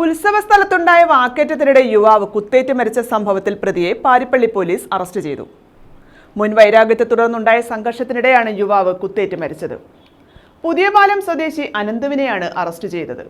ഉത്സവ സ്ഥലത്തുണ്ടായ വാക്കേറ്റത്തിനിടെ യുവാവ് കുത്തേറ്റ് മരിച്ച സംഭവത്തിൽ പ്രതിയെ പാരിപ്പള്ളി പോലീസ് അറസ്റ്റ് ചെയ്തു. മുൻ വൈരാഗ്യത്തെ തുടർന്നുണ്ടായ സംഘർഷത്തിനിടെയാണ് യുവാവ് കുത്തേറ്റ് മരിച്ചത്. പുതിയപാലം സ്വദേശി അനന്തുവിനെയാണ് അറസ്റ്റ് ചെയ്തത്.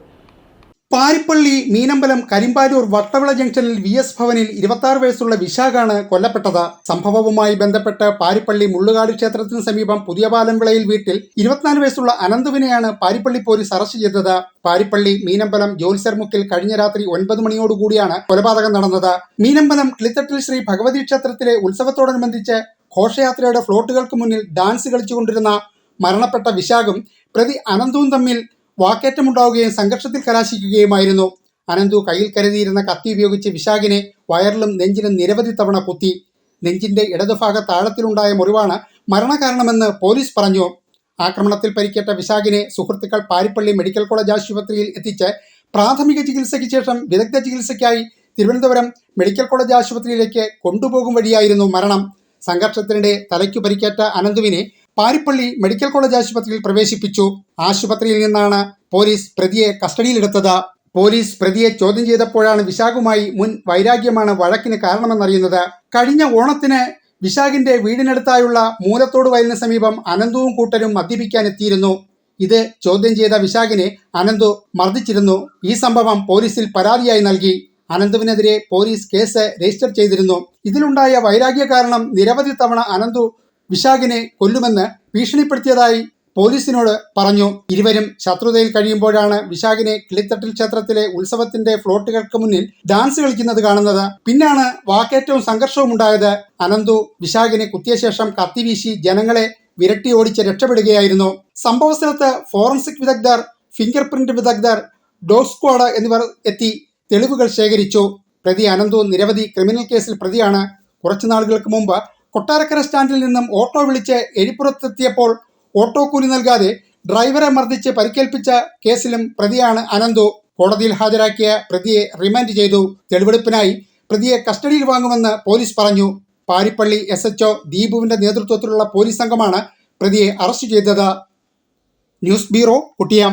പാരിപ്പള്ളി മീനമ്പലം കരിമ്പാരൂർ വട്ടവിള ജംഗ്ഷനിൽ വി എസ് ഭവനിൽ ഇരുപത്തി വയസ്സുള്ള വിശാഖാണ് കൊല്ലപ്പെട്ടത്. സംഭവവുമായി ബന്ധപ്പെട്ട് പാരിപ്പള്ളി മുള്ളുകാട് ക്ഷേത്രത്തിന് സമീപം പുതിയ പാലൻവിളയിൽ വീട്ടിൽ ഇരുപത്തിനാല് വയസ്സുള്ള അനന്തുവിനെയാണ് പാരിപ്പള്ളി പോലീസ് അറസ്റ്റ് ചെയ്തത്. പാരിപ്പള്ളി മീനമ്പലം ജോത്സർമുക്കിൽ കഴിഞ്ഞ രാത്രി ഒൻപത് മണിയോടുകൂടിയാണ് കൊലപാതകം നടന്നത്. മീനമ്പലം കിളിത്തട്ടിൽ ശ്രീ ഭഗവതി ക്ഷേത്രത്തിലെ ഉത്സവത്തോടനുബന്ധിച്ച് ഘോഷയാത്രയുടെ ഫ്ലോട്ടുകൾക്ക് മുന്നിൽ ഡാൻസ് കളിച്ചുകൊണ്ടിരുന്ന മരണപ്പെട്ട വിശാഖും പ്രതി അനന്തവും തമ്മിൽ വാക്കേറ്റമുണ്ടാവുകയും സംഘർഷത്തിൽ കലാശിക്കുകയുമായിരുന്നു. അനന്തു കയ്യിൽ കരുതിയിരുന്ന കത്തി ഉപയോഗിച്ച് വിശാഖിനെ വയറിലും നെഞ്ചിലും നിരവധി തവണ കുത്തി. നെഞ്ചിന്റെ ഇടതുഭാഗ താഴത്തിലുണ്ടായ മുറിവാണ് മരണകാരണമെന്ന് പോലീസ് പറഞ്ഞു. ആക്രമണത്തിൽ പരിക്കേറ്റ വിശാഖിനെ സുഹൃത്തുക്കൾ പാരിപ്പള്ളി മെഡിക്കൽ കോളേജ് ആശുപത്രിയിൽ എത്തിച്ച് പ്രാഥമിക ചികിത്സയ്ക്ക് ശേഷം വിദഗ്ധ ചികിത്സയ്ക്കായി തിരുവനന്തപുരം മെഡിക്കൽ കോളേജ് ആശുപത്രിയിലേക്ക് കൊണ്ടുപോകും വഴിയായിരുന്നു മരണം. സംഘർഷത്തിനിടെ തലയ്ക്കു പരിക്കേറ്റ അനന്തുവിനെ പാരിപ്പള്ളി മെഡിക്കൽ കോളേജ് ആശുപത്രിയിൽ പ്രവേശിപ്പിച്ചു. ആശുപത്രിയിൽ നിന്നാണ് പോലീസ് പ്രതിയെ കസ്റ്റഡിയിലെടുത്തത്. പോലീസ് പ്രതിയെ ചോദ്യം ചെയ്തപ്പോഴാണ് വിശാഖുമായി മുൻ വൈരാഗ്യമാണ് വഴക്കിന് കാരണമെന്നറിയുന്നത്. കഴിഞ്ഞ ഓണത്തിന് വിശാഖിന്റെ വീടിനടുത്തായുള്ള മൂലത്തോട് വയലിന് സമീപം അനന്തവും കൂട്ടരും മദ്യപിക്കാൻ എത്തിയിരുന്നു ഇത് ചോദ്യം ചെയ്ത വിശാഖിനെ അനന്തു മർദ്ദിച്ചിരുന്നു. ഈ സംഭവം പോലീസിൽ പരാതിയായി നൽകി. അനന്തുവിനെതിരെ പോലീസ് കേസ് രജിസ്റ്റർ ചെയ്തിരുന്നു. ഇതിലുണ്ടായ വൈരാഗ്യ കാരണം നിരവധി തവണ അനന്തു വിശാഖിനെ കൊല്ലുമെന്ന് ഭീഷണിപ്പെടുത്തിയതായി പോലീസിനോട് പറഞ്ഞു. ഇരുവരും ശത്രുതയിൽ കഴിയുമ്പോഴാണ് വിശാഖിനെ കിളിത്തട്ടിൽ ക്ഷേത്രത്തിലെ ഉത്സവത്തിന്റെ ഫ്ലോട്ടുകൾക്ക് മുന്നിൽ ഡാൻസ് കളിക്കുന്നത് കാണുന്നത്. പിന്നാണ് വാക്കേറ്റവും സംഘർഷവും ഉണ്ടായത്. അനന്തു വിശാഖിനെ കുത്തിയ ശേഷം കത്തിവീശി ജനങ്ങളെ വിരട്ടി ഓടിച്ച് രക്ഷപ്പെടുകയായിരുന്നു. സംഭവസ്ഥലത്ത് ഫോറൻസിക് വിദഗ്ധർ ഫിംഗർ പ്രിന്റ് വിദഗ്ധർ ഡോഗ് സ്ക്വാഡ് എന്നിവർ എത്തി തെളിവുകൾ ശേഖരിച്ചു. പ്രതി അനന്തു നിരവധി ക്രിമിനൽ കേസിൽ പ്രതിയാണ്. കുറച്ചു നാളുകൾക്ക് മുമ്പ് കൊട്ടാരക്കര സ്റ്റാൻഡിൽ നിന്നും ഓട്ടോ വിളിച്ച് എരിപ്പുറത്തെത്തിയപ്പോൾ ഓട്ടോ കൂലി നൽകാതെ ഡ്രൈവറെ മർദ്ദിച്ച് പരിക്കേൽപ്പിച്ച കേസിലും പ്രതിയാണ് അനന്തു. കോടതിയിൽ ഹാജരാക്കിയ പ്രതിയെ റിമാൻഡ് ചെയ്തു. തെളിവെടുപ്പിനായി പ്രതിയെ കസ്റ്റഡിയിൽ വാങ്ങുമെന്ന് പോലീസ് പറഞ്ഞു. പാരിപ്പള്ളി എസ് എച്ച്ഒ ദീപുവിന്റെ നേതൃത്വത്തിലുള്ള പോലീസ് സംഘമാണ് പ്രതിയെ അറസ്റ്റ് ചെയ്തത്. News bureau കുട്ടിയാം.